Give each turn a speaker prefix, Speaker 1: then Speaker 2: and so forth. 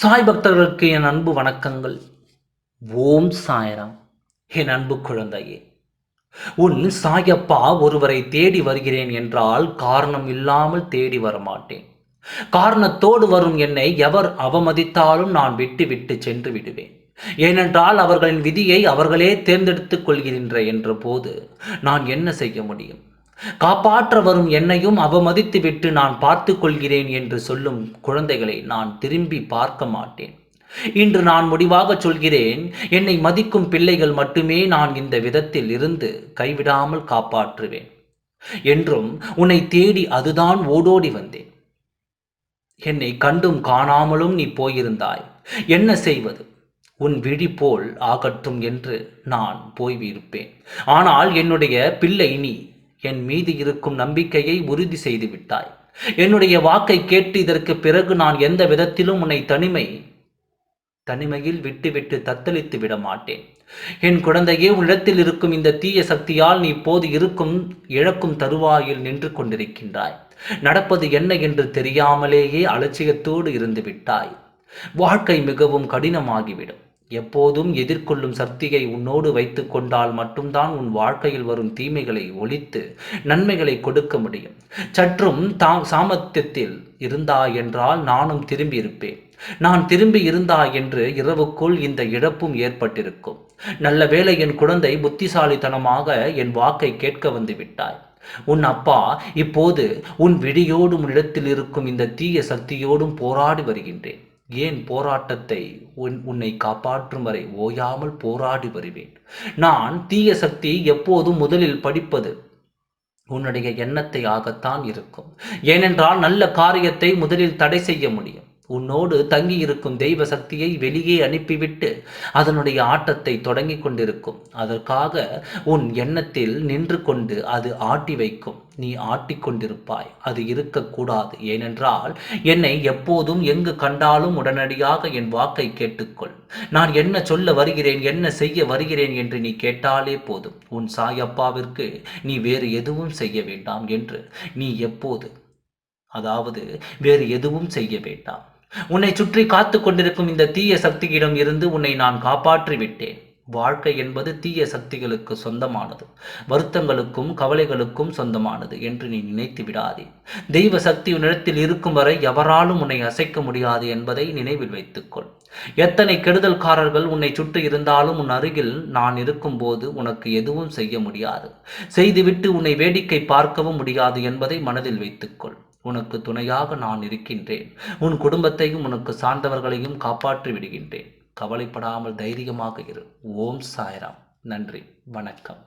Speaker 1: சாய் பக்தர்களுக்கு என் அன்பு வணக்கங்கள். ஓம் சாய்ராம். என் அன்பு குழந்தையே உன் சாயப்பா ஒருவரை தேடி வருகிறேன் என்றால் காரணம் இல்லாமல் தேடி வரமாட்டேன். காரணத்தோடு வரும் என்னை எவர் அவமதித்தாலும் நான் விட்டு விட்டு சென்று விடுவேன். ஏனென்றால் அவர்களின் விதியை அவர்களே தேர்ந்தெடுத்துக் கொள்கின்ற என்ற போது நான் என்ன செய்ய முடியும்? காப்பாற்ற வரும் என்னையும் அவமதித்து விட்டு நான் பார்த்து கொள்கிறேன் என்று சொல்லும் குழந்தைகளை நான் திரும்பி பார்க்க மாட்டேன். இன்று நான் முடிவாக சொல்கிறேன் என்னை மதிக்கும் பிள்ளைகள் மட்டுமே நான் இந்த விதத்தில் இருந்து கைவிடாமல் காப்பாற்றுவேன். என்றும் உன்னை தேடி அதுதான் ஓடோடி வந்தேன். என்னை கண்டும் காணாமலும் நீ போயிருந்தாய். என்ன செய்வது? உன் விழி போல் ஆகட்டும் என்று நான் போய்விருப்பேன். ஆனால் என்னுடைய பிள்ளை நீ. என் மீது இருக்கும் நம்பிக்கையை உறுதி செய்து விட்டாய் என்னுடைய வாக்கை கேட்டு இதற்கு பிறகு நான் எந்த விதத்திலும் உன்னை தனிமை தனிமையில் விட்டுவிட்டு தத்தளித்து விட மாட்டேன் என் குழந்தையே உன்னிடத்தில் இருக்கும் இந்த தீய சக்தியால் நீ இப்போது இருக்கும் இழக்கும் தருவாயில் நின்று கொண்டிருக்கின்றாய். நடப்பது என்ன என்று தெரியாமலேயே அலட்சியத்தோடு இருந்து விட்டாய். வாழ்க்கை மிகவும் கடினமாகிவிடும். எப்போதும் எதிர்கொள்ளும் சக்தியை உன்னோடு வைத்து கொண்டால் மட்டும்தான் உன் வாழ்க்கையில் வரும் தீமைகளை ஒழித்து நன்மைகளை கொடுக்க முடியும். சற்றும் தா சாமர்த்தியத்தில் இருந்தா என்றால் நானும் திரும்பி இருப்பேன் நான் திரும்பி இருந்தா என்று இரவுக்குள் இந்த இழப்பும் ஏற்பட்டிருக்கும். நல்ல வேளை என் குழந்தை புத்திசாலித்தனமாக என் வாக்கை கேட்க வந்து விட்டாய். உன் அப்பா இப்போது உன் விடியோடும் இடத்தில் இருக்கும் இந்த தீய சக்தியோடும் போராடி வருகின்றேன். ஏன் போராட்டத்தை உன் உன்னை காப்பாற்றும் வரை ஓயாமல் போராடி வருவேன்? நான் தீய சக்தி எப்போதும் முதலில் படிப்பது உன்னுடைய எண்ணத்தை ஆகத்தான் இருக்கும். ஏனென்றால் நல்ல காரியத்தை முதலில் தடை செய்ய முடியும். உன்னோடு தங்கி இருக்கும் தெய்வ சக்தியை வெளியே அனுப்பிவிட்டு அதனுடைய ஆட்டத்தை தொடங்கி கொண்டிருக்கும். அதற்காக உன் எண்ணத்தில் நின்று கொண்டு அது ஆட்டி வைக்கும். நீ ஆட்டிக்கொண்டிருப்பாய் அது இருக்கக்கூடாது ஏனென்றால் என்னை எப்போதும் எங்கு கண்டாலும் உடனடியாக என் வாக்கை கேட்டுக்கொள். நான் என்ன சொல்ல வருகிறேன் என்ன செய்ய வருகிறேன் என்று நீ கேட்டாலே போதும். உன் சாயப்பாவிற்கு நீ வேறு எதுவும் செய்ய வேண்டாம் என்று நீ எப்போது அதாவது வேறு எதுவும் செய்ய வேண்டாம். உன்னை சுற்றி காத்து கொண்டிருக்கும் இந்த தீய சக்தியிடம் இருந்து உன்னை நான் காப்பாற்றி விட்டேன் வாழ்க்கை என்பது தீய சக்திகளுக்கு சொந்தமானது. வருத்தங்களுக்கும் கவலைகளுக்கும் சொந்தமானது என்று நீ நினைத்து விடாதே. தெய்வ சக்தி உன்னிடத்தில் இருக்கும் வரை எவராலும் உன்னை அசைக்க முடியாது என்பதை நினைவில் வைத்துக்கொள். எத்தனை கெடுதல்காரர்கள் உன்னை சுற்றி இருந்தாலும் உன் அருகில் நான் இருக்கும்போது உனக்கு எதுவும் செய்ய முடியாது. செய்துவிட்டு உன்னை வேடிக்கை பார்க்கவும் முடியாது என்பதை மனதில் வைத்துக்கொள். உனக்கு துணையாக நான் இருக்கின்றேன். உன் குடும்பத்தையும் உனக்கு சார்ந்தவர்களையும் காப்பாற்றி விடுகின்றேன். கவலைப்படாமல் தைரியமாக இரு. ஓம் சாய்ராம். நன்றி. வணக்கம்.